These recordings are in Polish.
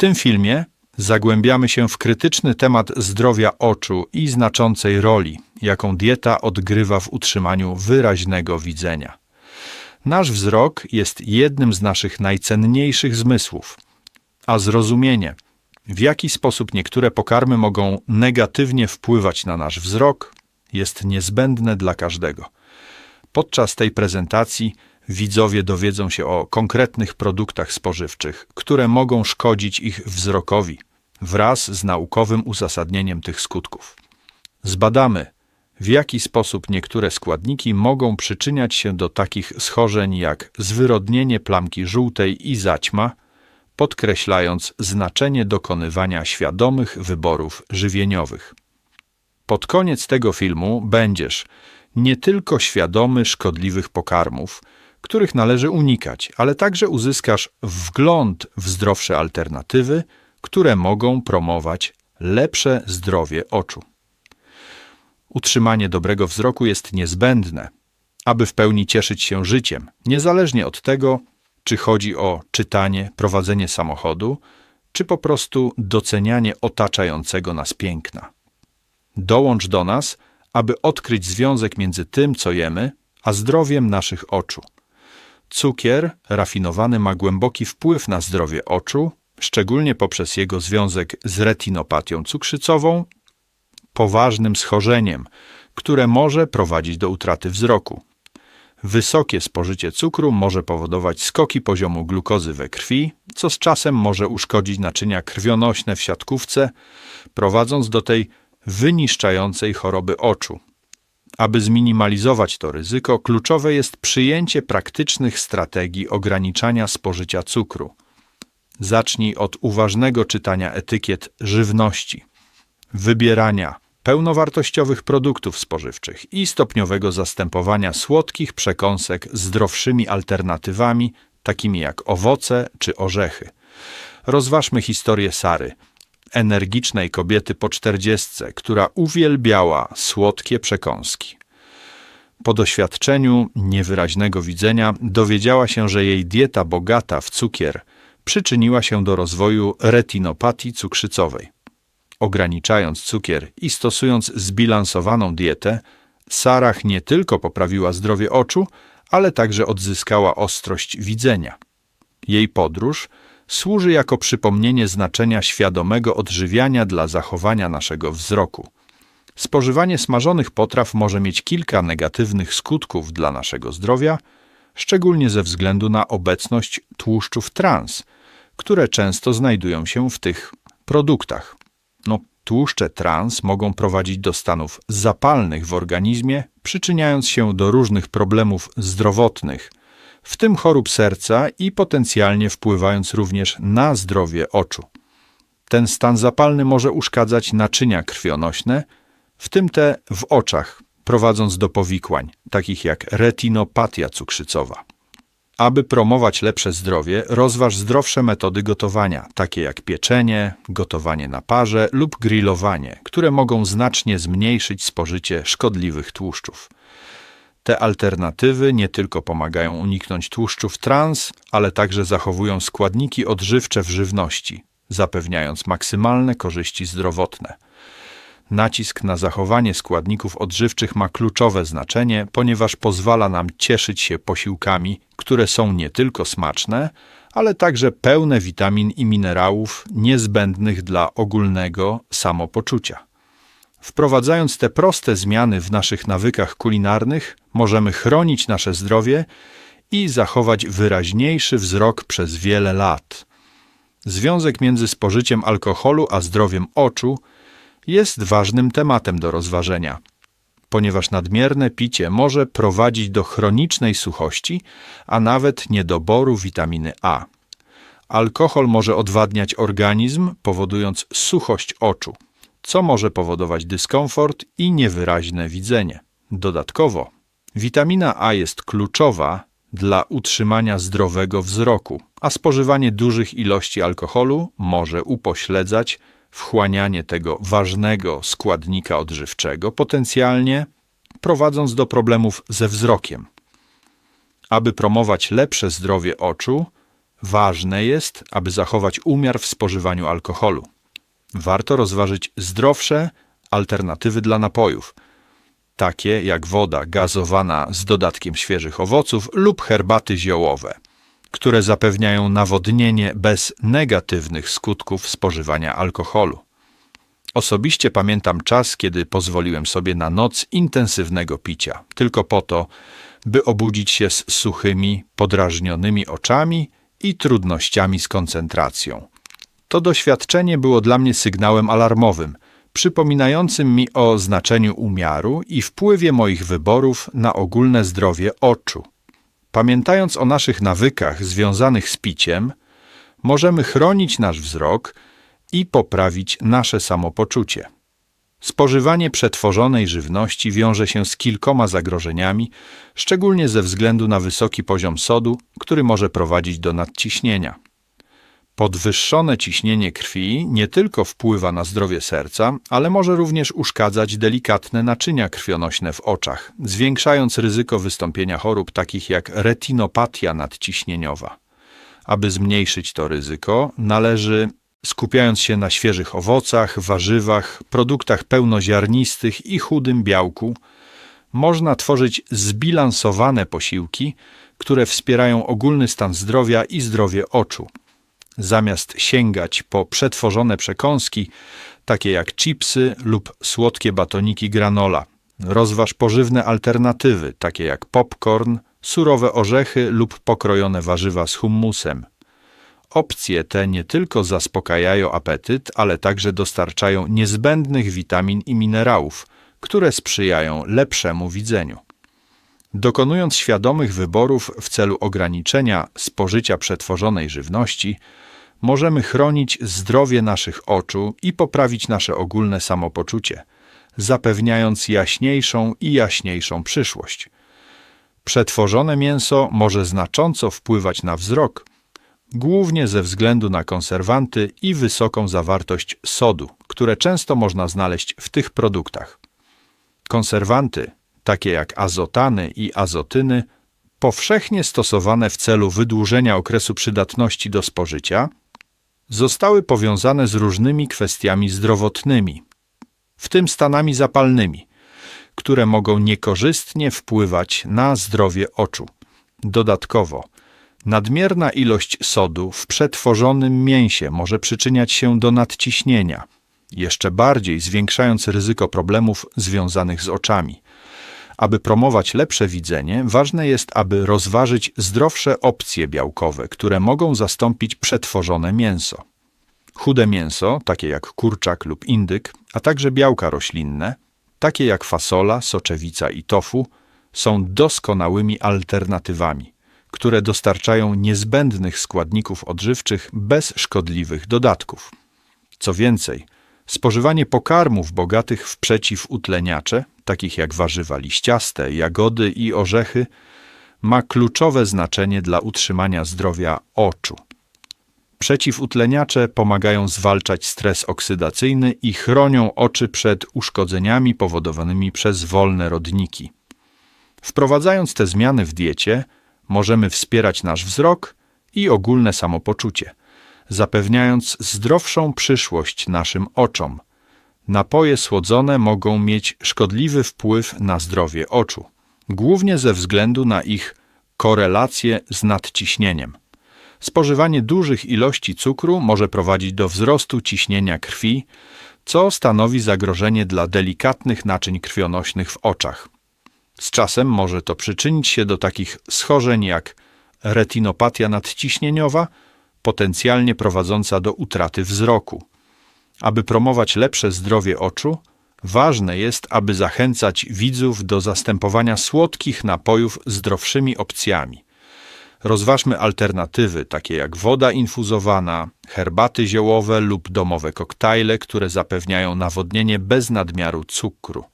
tym filmie zagłębiamy się w krytyczny temat zdrowia oczu i znaczącej roli, jaką dieta odgrywa w utrzymaniu wyraźnego widzenia. Nasz wzrok jest jednym z naszych najcenniejszych zmysłów, a zrozumienie, w jaki sposób niektóre pokarmy mogą negatywnie wpływać na nasz wzrok, jest niezbędne dla każdego. Podczas tej prezentacji widzowie dowiedzą się o konkretnych produktach spożywczych, które mogą szkodzić ich wzrokowi, wraz z naukowym uzasadnieniem tych skutków. Zbadamy, w jaki sposób niektóre składniki mogą przyczyniać się do takich schorzeń jak zwyrodnienie plamki żółtej i zaćma, podkreślając znaczenie dokonywania świadomych wyborów żywieniowych. Pod koniec tego filmu będziesz nie tylko świadomy szkodliwych pokarmów, których należy unikać, ale także uzyskasz wgląd w zdrowsze alternatywy, które mogą promować lepsze zdrowie oczu. Utrzymanie dobrego wzroku jest niezbędne, aby w pełni cieszyć się życiem, niezależnie od tego, czy chodzi o czytanie, prowadzenie samochodu, czy po prostu docenianie otaczającego nas piękna. Dołącz do nas, aby odkryć związek między tym, co jemy, a zdrowiem naszych oczu. Cukier rafinowany ma głęboki wpływ na zdrowie oczu, szczególnie poprzez jego związek z retinopatią cukrzycową, poważnym schorzeniem, które może prowadzić do utraty wzroku. Wysokie spożycie cukru może powodować skoki poziomu glukozy we krwi, co z czasem może uszkodzić naczynia krwionośne w siatkówce, prowadząc do tej wyniszczającej choroby oczu. Aby zminimalizować to ryzyko, kluczowe jest przyjęcie praktycznych strategii ograniczania spożycia cukru. Zacznij od uważnego czytania etykiet żywności, wybierania pełnowartościowych produktów spożywczych i stopniowego zastępowania słodkich przekąsek zdrowszymi alternatywami, takimi jak owoce czy orzechy. Rozważmy historię Sary, energicznej kobiety po czterdziestce, która uwielbiała słodkie przekąski. Po doświadczeniu niewyraźnego widzenia dowiedziała się, że jej dieta bogata w cukier przyczyniła się do rozwoju retinopatii cukrzycowej. Ograniczając cukier i stosując zbilansowaną dietę, Sarah nie tylko poprawiła zdrowie oczu, ale także odzyskała ostrość widzenia. Jej podróż służy jako przypomnienie znaczenia świadomego odżywiania dla zachowania naszego wzroku. Spożywanie smażonych potraw może mieć kilka negatywnych skutków dla naszego zdrowia, szczególnie ze względu na obecność tłuszczów trans, które często znajdują się w tych produktach. No, tłuszcze trans mogą prowadzić do stanów zapalnych w organizmie, przyczyniając się do różnych problemów zdrowotnych, w tym chorób serca i potencjalnie wpływając również na zdrowie oczu. Ten stan zapalny może uszkadzać naczynia krwionośne, w tym te w oczach, prowadząc do powikłań, takich jak retinopatia cukrzycowa. Aby promować lepsze zdrowie, rozważ zdrowsze metody gotowania, takie jak pieczenie, gotowanie na parze lub grillowanie, które mogą znacznie zmniejszyć spożycie szkodliwych tłuszczów. Te alternatywy nie tylko pomagają uniknąć tłuszczów trans, ale także zachowują składniki odżywcze w żywności, zapewniając maksymalne korzyści zdrowotne. Nacisk na zachowanie składników odżywczych ma kluczowe znaczenie, ponieważ pozwala nam cieszyć się posiłkami, które są nie tylko smaczne, ale także pełne witamin i minerałów niezbędnych dla ogólnego samopoczucia. Wprowadzając te proste zmiany w naszych nawykach kulinarnych, możemy chronić nasze zdrowie i zachować wyraźniejszy wzrok przez wiele lat. Związek między spożyciem alkoholu a zdrowiem oczu jest ważnym tematem do rozważenia, ponieważ nadmierne picie może prowadzić do chronicznej suchości, a nawet niedoboru witaminy A. Alkohol może odwadniać organizm, powodując suchość oczu, co może powodować dyskomfort i niewyraźne widzenie. Dodatkowo, witamina A jest kluczowa dla utrzymania zdrowego wzroku, a spożywanie dużych ilości alkoholu może upośledzać wchłanianie tego ważnego składnika odżywczego, potencjalnie prowadząc do problemów ze wzrokiem. Aby promować lepsze zdrowie oczu, Ważne jest, aby zachować umiar w spożywaniu alkoholu. Warto rozważyć zdrowsze alternatywy dla napojów, takie jak woda gazowana z dodatkiem świeżych owoców lub herbaty ziołowe, które zapewniają nawodnienie bez negatywnych skutków spożywania alkoholu. Osobiście pamiętam czas, kiedy pozwoliłem sobie na noc intensywnego picia, tylko po to, by obudzić się z suchymi, podrażnionymi oczami i trudnościami z koncentracją. To doświadczenie było dla mnie sygnałem alarmowym, przypominającym mi o znaczeniu umiaru i wpływie moich wyborów na ogólne zdrowie oczu. Pamiętając o naszych nawykach związanych z piciem, możemy chronić nasz wzrok i poprawić nasze samopoczucie. Spożywanie przetworzonej żywności wiąże się z kilkoma zagrożeniami, szczególnie ze względu na wysoki poziom sodu, który może prowadzić do nadciśnienia. Podwyższone ciśnienie krwi nie tylko wpływa na zdrowie serca, ale może również uszkadzać delikatne naczynia krwionośne w oczach, zwiększając ryzyko wystąpienia chorób takich jak retinopatia nadciśnieniowa. Aby zmniejszyć to ryzyko, należy skupiając się na świeżych owocach, warzywach, produktach pełnoziarnistych i chudym białku, można tworzyć zbilansowane posiłki, które wspierają ogólny stan zdrowia i zdrowie oczu. Zamiast sięgać po przetworzone przekąski, takie jak chipsy lub słodkie batoniki granola, rozważ pożywne alternatywy, takie jak popcorn, surowe orzechy lub pokrojone warzywa z hummusem. Opcje te nie tylko zaspokajają apetyt, ale także dostarczają niezbędnych witamin i minerałów, które sprzyjają lepszemu widzeniu. Dokonując świadomych wyborów w celu ograniczenia spożycia przetworzonej żywności, możemy chronić zdrowie naszych oczu i poprawić nasze ogólne samopoczucie, zapewniając jaśniejszą i jaśniejszą przyszłość. Przetworzone mięso może znacząco wpływać na wzrok, głównie ze względu na konserwanty i wysoką zawartość sodu, które często można znaleźć w tych produktach. Konserwanty, takie jak azotany i azotyny, powszechnie stosowane w celu wydłużenia okresu przydatności do spożycia, zostały powiązane z różnymi kwestiami zdrowotnymi, w tym stanami zapalnymi, które mogą niekorzystnie wpływać na zdrowie oczu. Dodatkowo, nadmierna ilość sodu w przetworzonym mięsie może przyczyniać się do nadciśnienia, jeszcze bardziej zwiększając ryzyko problemów związanych z oczami. Aby promować lepsze widzenie, ważne jest, aby rozważyć zdrowsze opcje białkowe, które mogą zastąpić przetworzone mięso. Chude mięso, takie jak kurczak lub indyk, a także białka roślinne, takie jak fasola, soczewica i tofu, są doskonałymi alternatywami, które dostarczają niezbędnych składników odżywczych bez szkodliwych dodatków. Co więcej, spożywanie pokarmów bogatych w przeciwutleniacze, takich jak warzywa liściaste, jagody i orzechy, ma kluczowe znaczenie dla utrzymania zdrowia oczu. Przeciwutleniacze pomagają zwalczać stres oksydacyjny i chronią oczy przed uszkodzeniami powodowanymi przez wolne rodniki. Wprowadzając te zmiany w diecie, możemy wspierać nasz wzrok i ogólne samopoczucie, zapewniając zdrowszą przyszłość naszym oczom. Napoje słodzone mogą mieć szkodliwy wpływ na zdrowie oczu, głównie ze względu na ich korelację z nadciśnieniem. Spożywanie dużych ilości cukru może prowadzić do wzrostu ciśnienia krwi, co stanowi zagrożenie dla delikatnych naczyń krwionośnych w oczach. Z czasem może to przyczynić się do takich schorzeń jak retinopatia nadciśnieniowa, potencjalnie prowadząca do utraty wzroku. Aby promować lepsze zdrowie oczu, ważne jest, aby zachęcać widzów do zastępowania słodkich napojów zdrowszymi opcjami. Rozważmy alternatywy, takie jak woda infuzowana, herbaty ziołowe lub domowe koktajle, które zapewniają nawodnienie bez nadmiaru cukru.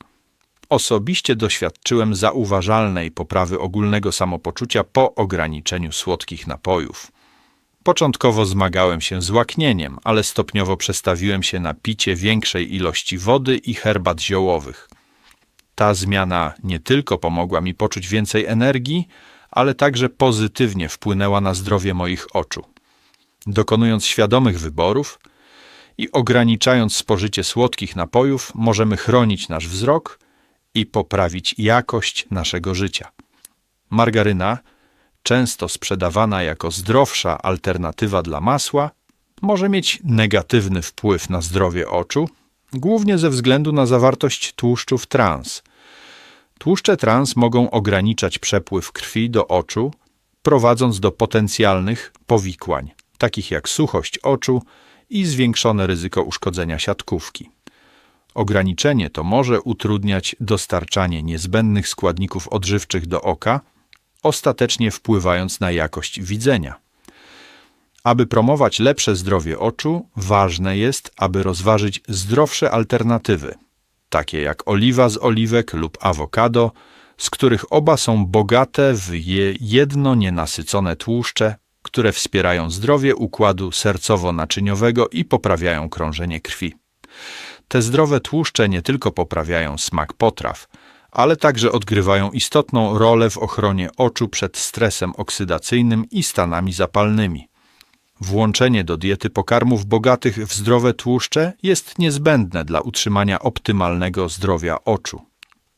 Osobiście doświadczyłem zauważalnej poprawy ogólnego samopoczucia po ograniczeniu słodkich napojów. Początkowo zmagałem się z łaknieniem, ale stopniowo przestawiłem się na picie większej ilości wody i herbat ziołowych. Ta zmiana nie tylko pomogła mi poczuć więcej energii, ale także pozytywnie wpłynęła na zdrowie moich oczu. Dokonując świadomych wyborów i ograniczając spożycie słodkich napojów, możemy chronić nasz wzrok i poprawić jakość naszego życia. Margaryna, często sprzedawana jako zdrowsza alternatywa dla masła, może mieć negatywny wpływ na zdrowie oczu, głównie ze względu na zawartość tłuszczów trans. Tłuszcze trans mogą ograniczać przepływ krwi do oczu, prowadząc do potencjalnych powikłań, takich jak suchość oczu i zwiększone ryzyko uszkodzenia siatkówki. Ograniczenie to może utrudniać dostarczanie niezbędnych składników odżywczych do oka, ostatecznie wpływając na jakość widzenia. Aby promować lepsze zdrowie oczu, ważne jest, aby rozważyć zdrowsze alternatywy, takie jak oliwa z oliwek lub awokado, z których oba są bogate w je jedno nienasycone tłuszcze, które wspierają zdrowie układu sercowo-naczyniowego i poprawiają krążenie krwi. Te zdrowe tłuszcze nie tylko poprawiają smak potraw, ale także odgrywają istotną rolę w ochronie oczu przed stresem oksydacyjnym i stanami zapalnymi. Włączenie do diety pokarmów bogatych w zdrowe tłuszcze jest niezbędne dla utrzymania optymalnego zdrowia oczu.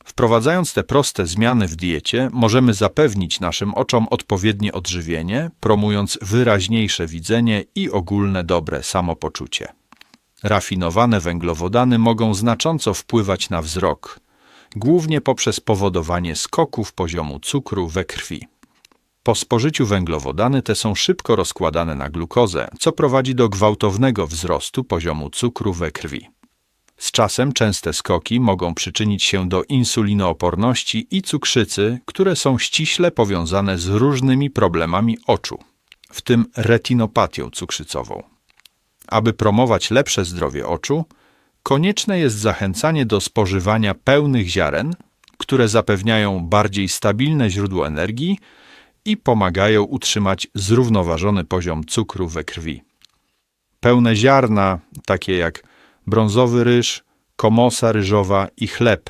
Wprowadzając te proste zmiany w diecie, możemy zapewnić naszym oczom odpowiednie odżywienie, promując wyraźniejsze widzenie i ogólne dobre samopoczucie. Rafinowane węglowodany mogą znacząco wpływać na wzrok, głównie poprzez powodowanie skoków poziomu cukru we krwi. Po spożyciu węglowodany te są szybko rozkładane na glukozę, co prowadzi do gwałtownego wzrostu poziomu cukru we krwi. Z czasem częste skoki mogą przyczynić się do insulinooporności i cukrzycy, które są ściśle powiązane z różnymi problemami oczu, w tym retinopatią cukrzycową. Aby promować lepsze zdrowie oczu, konieczne jest zachęcanie do spożywania pełnych ziaren, które zapewniają bardziej stabilne źródło energii i pomagają utrzymać zrównoważony poziom cukru we krwi. Pełne ziarna, takie jak brązowy ryż, komosa ryżowa i chleb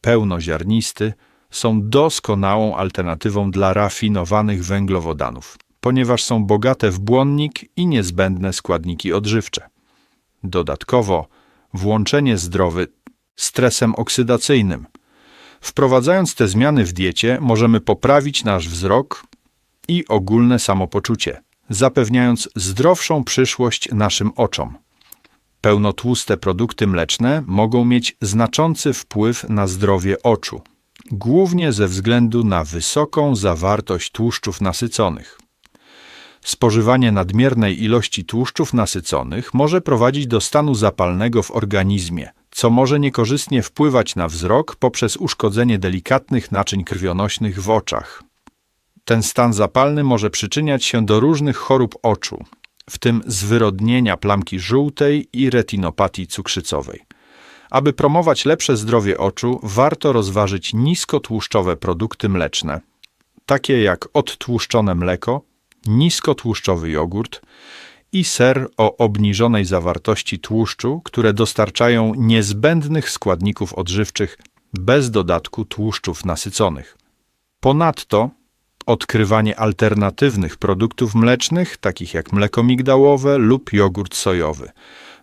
pełnoziarnisty, są doskonałą alternatywą dla rafinowanych węglowodanów, ponieważ są bogate w błonnik i niezbędne składniki odżywcze. Dodatkowo włączenie zdrowy stresem oksydacyjnym. Wprowadzając te zmiany w diecie, możemy poprawić nasz wzrok i ogólne samopoczucie, zapewniając zdrowszą przyszłość naszym oczom. Pełnotłuste produkty mleczne mogą mieć znaczący wpływ na zdrowie oczu, głównie ze względu na wysoką zawartość tłuszczów nasyconych. Spożywanie nadmiernej ilości tłuszczów nasyconych może prowadzić do stanu zapalnego w organizmie, co może niekorzystnie wpływać na wzrok poprzez uszkodzenie delikatnych naczyń krwionośnych w oczach. Ten stan zapalny może przyczyniać się do różnych chorób oczu, w tym zwyrodnienia plamki żółtej i retinopatii cukrzycowej. Aby promować lepsze zdrowie oczu, warto rozważyć niskotłuszczowe produkty mleczne, takie jak odtłuszczone mleko, niskotłuszczowy jogurt i ser o obniżonej zawartości tłuszczu, które dostarczają niezbędnych składników odżywczych bez dodatku tłuszczów nasyconych. Ponadto odkrywanie alternatywnych produktów mlecznych, takich jak mleko migdałowe lub jogurt sojowy,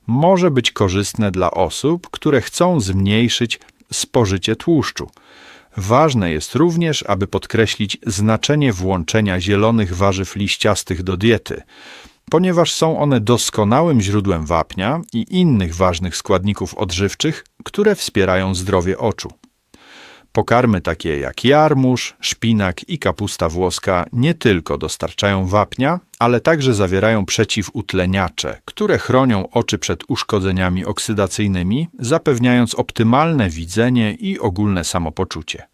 może być korzystne dla osób, które chcą zmniejszyć spożycie tłuszczu. Ważne jest również, aby podkreślić znaczenie włączenia zielonych warzyw liściastych do diety, ponieważ są one doskonałym źródłem wapnia i innych ważnych składników odżywczych, które wspierają zdrowie oczu. Pokarmy takie jak jarmuż, szpinak i kapusta włoska nie tylko dostarczają wapnia, ale także zawierają przeciwutleniacze, które chronią oczy przed uszkodzeniami oksydacyjnymi, zapewniając optymalne widzenie i ogólne samopoczucie.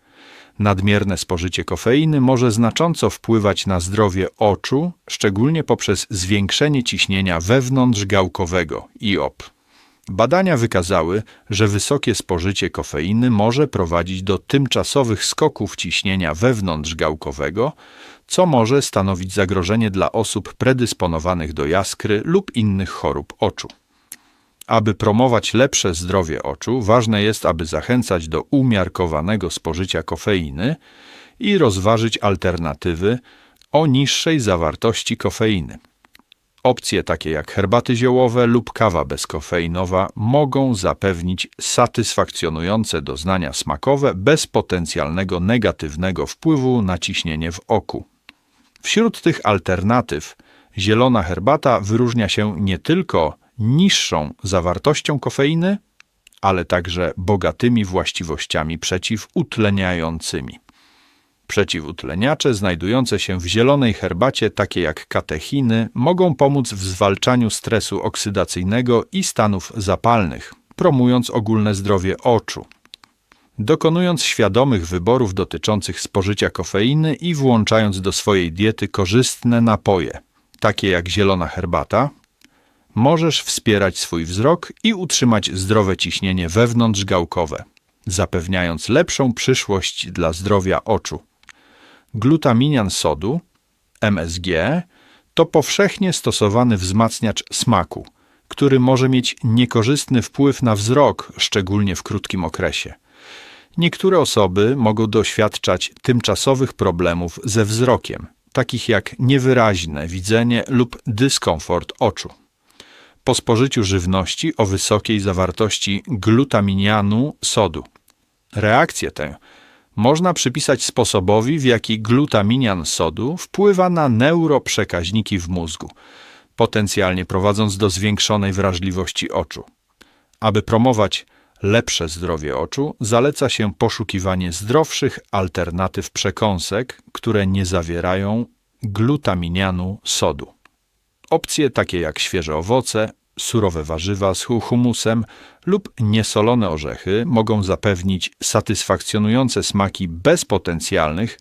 Nadmierne spożycie kofeiny może znacząco wpływać na zdrowie oczu, szczególnie poprzez zwiększenie ciśnienia wewnątrzgałkowego IOP. Badania wykazały, że wysokie spożycie kofeiny może prowadzić do tymczasowych skoków ciśnienia wewnątrzgałkowego, co może stanowić zagrożenie dla osób predysponowanych do jaskry lub innych chorób oczu. Aby promować lepsze zdrowie oczu, ważne jest, aby zachęcać do umiarkowanego spożycia kofeiny i rozważyć alternatywy o niższej zawartości kofeiny. Opcje takie jak herbaty ziołowe lub kawa bezkofeinowa mogą zapewnić satysfakcjonujące doznania smakowe bez potencjalnego negatywnego wpływu na ciśnienie w oku. Wśród tych alternatyw zielona herbata wyróżnia się nie tylko niższą zawartością kofeiny, ale także bogatymi właściwościami przeciwutleniającymi. Przeciwutleniacze znajdujące się w zielonej herbacie, takie jak katechiny, mogą pomóc w zwalczaniu stresu oksydacyjnego i stanów zapalnych, promując ogólne zdrowie oczu. Dokonując świadomych wyborów dotyczących spożycia kofeiny i włączając do swojej diety korzystne napoje, takie jak zielona herbata, możesz wspierać swój wzrok i utrzymać zdrowe ciśnienie wewnątrzgałkowe, zapewniając lepszą przyszłość dla zdrowia oczu. Glutaminian sodu, MSG, to powszechnie stosowany wzmacniacz smaku, który może mieć niekorzystny wpływ na wzrok, szczególnie w krótkim okresie. Niektóre osoby mogą doświadczać tymczasowych problemów ze wzrokiem, takich jak niewyraźne widzenie lub dyskomfort oczu. Po spożyciu żywności o wysokiej zawartości glutaminianu sodu. Reakcję tę można przypisać sposobowi, w jaki glutaminian sodu wpływa na neuroprzekaźniki w mózgu, potencjalnie prowadząc do zwiększonej wrażliwości oczu. Aby promować lepsze zdrowie oczu, zaleca się poszukiwanie zdrowszych alternatyw przekąsek, które nie zawierają glutaminianu sodu. Opcje takie jak świeże owoce, surowe warzywa z humusem lub niesolone orzechy mogą zapewnić satysfakcjonujące smaki bez potencjalnych,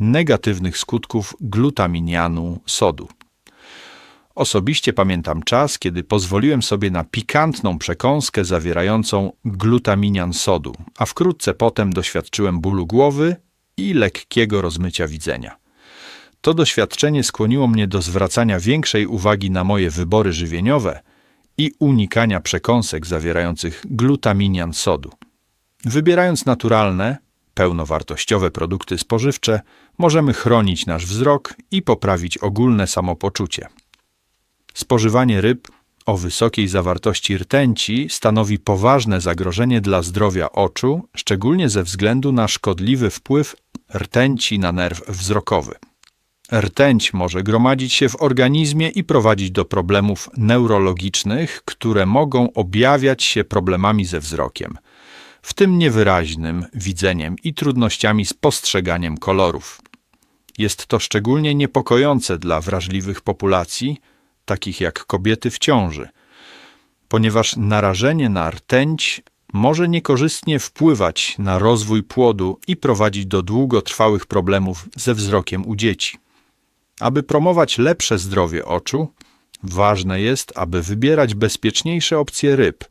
negatywnych skutków glutaminianu sodu. Osobiście pamiętam czas, kiedy pozwoliłem sobie na pikantną przekąskę zawierającą glutaminian sodu, a wkrótce potem doświadczyłem bólu głowy i lekkiego rozmycia widzenia. To doświadczenie skłoniło mnie do zwracania większej uwagi na moje wybory żywieniowe i unikania przekąsek zawierających glutaminian sodu. Wybierając naturalne, pełnowartościowe produkty spożywcze, możemy chronić nasz wzrok i poprawić ogólne samopoczucie. Spożywanie ryb o wysokiej zawartości rtęci stanowi poważne zagrożenie dla zdrowia oczu, szczególnie ze względu na szkodliwy wpływ rtęci na nerw wzrokowy. Rtęć może gromadzić się w organizmie i prowadzić do problemów neurologicznych, które mogą objawiać się problemami ze wzrokiem, w tym niewyraźnym widzeniem i trudnościami z postrzeganiem kolorów. Jest to szczególnie niepokojące dla wrażliwych populacji, takich jak kobiety w ciąży, ponieważ narażenie na rtęć może niekorzystnie wpływać na rozwój płodu i prowadzić do długotrwałych problemów ze wzrokiem u dzieci. Aby promować lepsze zdrowie oczu, ważne jest, aby wybierać bezpieczniejsze opcje ryb,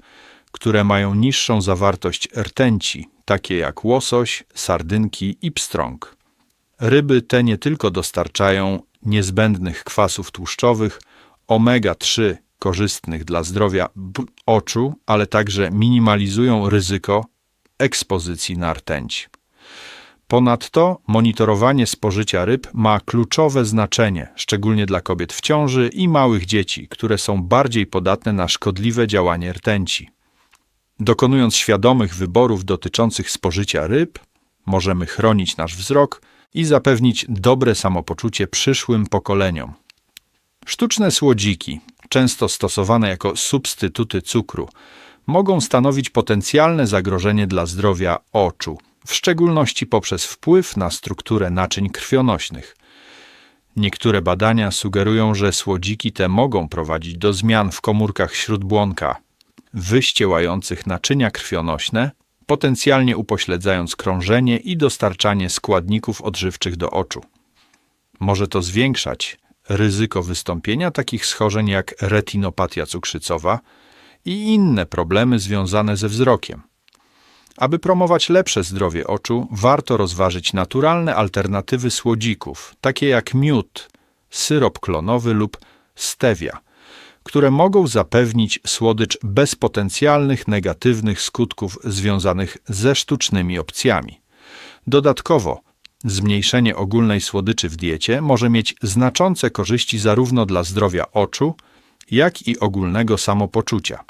które mają niższą zawartość rtęci, takie jak łosoś, sardynki i pstrąg. Ryby te nie tylko dostarczają niezbędnych kwasów tłuszczowych, omega-3 korzystnych dla zdrowia oczu, ale także minimalizują ryzyko ekspozycji na rtęć. Ponadto monitorowanie spożycia ryb ma kluczowe znaczenie, szczególnie dla kobiet w ciąży i małych dzieci, które są bardziej podatne na szkodliwe działanie rtęci. Dokonując świadomych wyborów dotyczących spożycia ryb, możemy chronić nasz wzrok i zapewnić dobre samopoczucie przyszłym pokoleniom. Sztuczne słodziki, często stosowane jako substytuty cukru, mogą stanowić potencjalne zagrożenie dla zdrowia oczu w szczególności poprzez wpływ na strukturę naczyń krwionośnych. Niektóre badania sugerują, że słodziki te mogą prowadzić do zmian w komórkach śródbłonka, wyściełających naczynia krwionośne, potencjalnie upośledzając krążenie i dostarczanie składników odżywczych do oczu. Może to zwiększać ryzyko wystąpienia takich schorzeń jak retinopatia cukrzycowa i inne problemy związane ze wzrokiem. Aby promować lepsze zdrowie oczu, warto rozważyć naturalne alternatywy słodzików, takie jak miód, syrop klonowy lub stevia, które mogą zapewnić słodycz bez potencjalnych negatywnych skutków związanych ze sztucznymi opcjami. Dodatkowo, zmniejszenie ogólnej słodyczy w diecie może mieć znaczące korzyści zarówno dla zdrowia oczu, jak i ogólnego samopoczucia.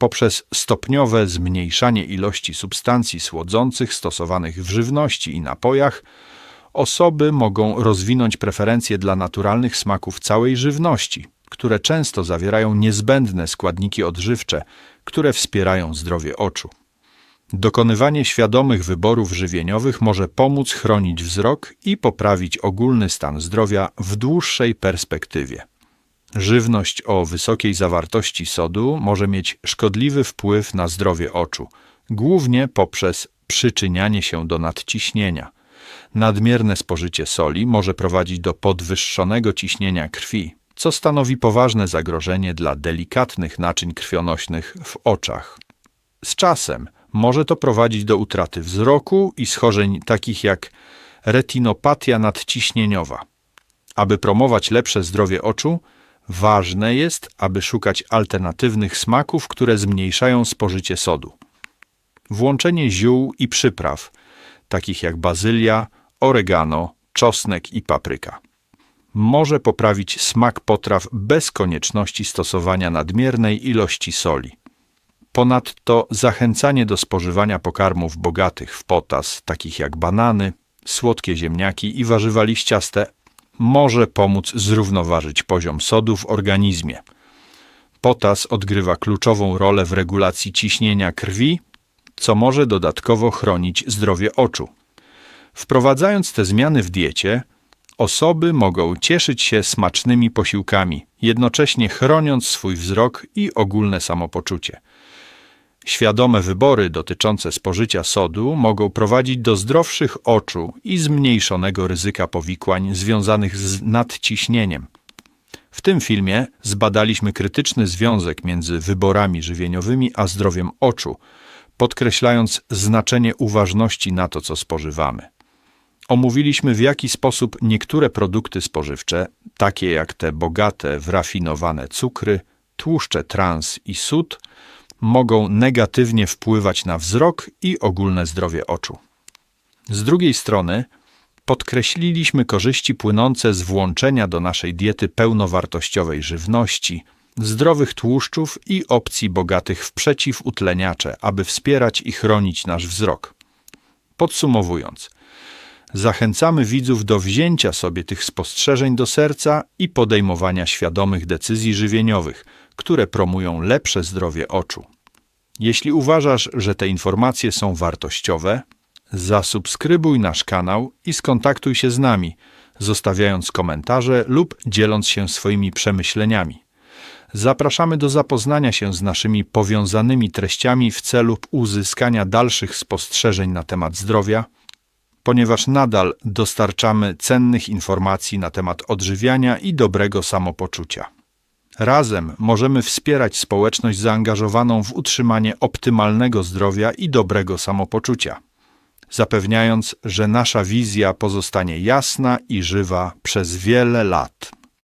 Poprzez stopniowe zmniejszanie ilości substancji słodzących stosowanych w żywności i napojach, osoby mogą rozwinąć preferencje dla naturalnych smaków całej żywności, które często zawierają niezbędne składniki odżywcze, które wspierają zdrowie oczu. Dokonywanie świadomych wyborów żywieniowych może pomóc chronić wzrok i poprawić ogólny stan zdrowia w dłuższej perspektywie. Żywność o wysokiej zawartości sodu może mieć szkodliwy wpływ na zdrowie oczu, głównie poprzez przyczynianie się do nadciśnienia. Nadmierne spożycie soli może prowadzić do podwyższonego ciśnienia krwi, co stanowi poważne zagrożenie dla delikatnych naczyń krwionośnych w oczach. Z czasem może to prowadzić do utraty wzroku i schorzeń takich jak retinopatia nadciśnieniowa. Aby promować lepsze zdrowie oczu, ważne jest, aby szukać alternatywnych smaków, które zmniejszają spożycie sodu. Włączenie ziół i przypraw, takich jak bazylia, oregano, czosnek i papryka. Może poprawić smak potraw bez konieczności stosowania nadmiernej ilości soli. Ponadto zachęcanie do spożywania pokarmów bogatych w potas, takich jak banany, słodkie ziemniaki i warzywa liściaste, może pomóc zrównoważyć poziom sodu w organizmie. Potas odgrywa kluczową rolę w regulacji ciśnienia krwi, co może dodatkowo chronić zdrowie oczu. Wprowadzając te zmiany w diecie, osoby mogą cieszyć się smacznymi posiłkami, jednocześnie chroniąc swój wzrok i ogólne samopoczucie. Świadome wybory dotyczące spożycia sodu mogą prowadzić do zdrowszych oczu i zmniejszonego ryzyka powikłań związanych z nadciśnieniem. W tym filmie zbadaliśmy krytyczny związek między wyborami żywieniowymi a zdrowiem oczu, podkreślając znaczenie uważności na to, co spożywamy. Omówiliśmy, w jaki sposób niektóre produkty spożywcze, takie jak te bogate w rafinowane cukry, tłuszcze trans i sód, mogą negatywnie wpływać na wzrok i ogólne zdrowie oczu. Z drugiej strony, podkreśliliśmy korzyści płynące z włączenia do naszej diety pełnowartościowej żywności, zdrowych tłuszczów i opcji bogatych w przeciwutleniacze, aby wspierać i chronić nasz wzrok. Podsumowując, zachęcamy widzów do wzięcia sobie tych spostrzeżeń do serca i podejmowania świadomych decyzji żywieniowych, które promują lepsze zdrowie oczu. Jeśli uważasz, że te informacje są wartościowe, zasubskrybuj nasz kanał i skontaktuj się z nami, zostawiając komentarze lub dzieląc się swoimi przemyśleniami. Zapraszamy do zapoznania się z naszymi powiązanymi treściami w celu uzyskania dalszych spostrzeżeń na temat zdrowia, ponieważ nadal dostarczamy cennych informacji na temat odżywiania i dobrego samopoczucia. Razem możemy wspierać społeczność zaangażowaną w utrzymanie optymalnego zdrowia i dobrego samopoczucia, zapewniając, że nasza wizja pozostanie jasna i żywa przez wiele lat.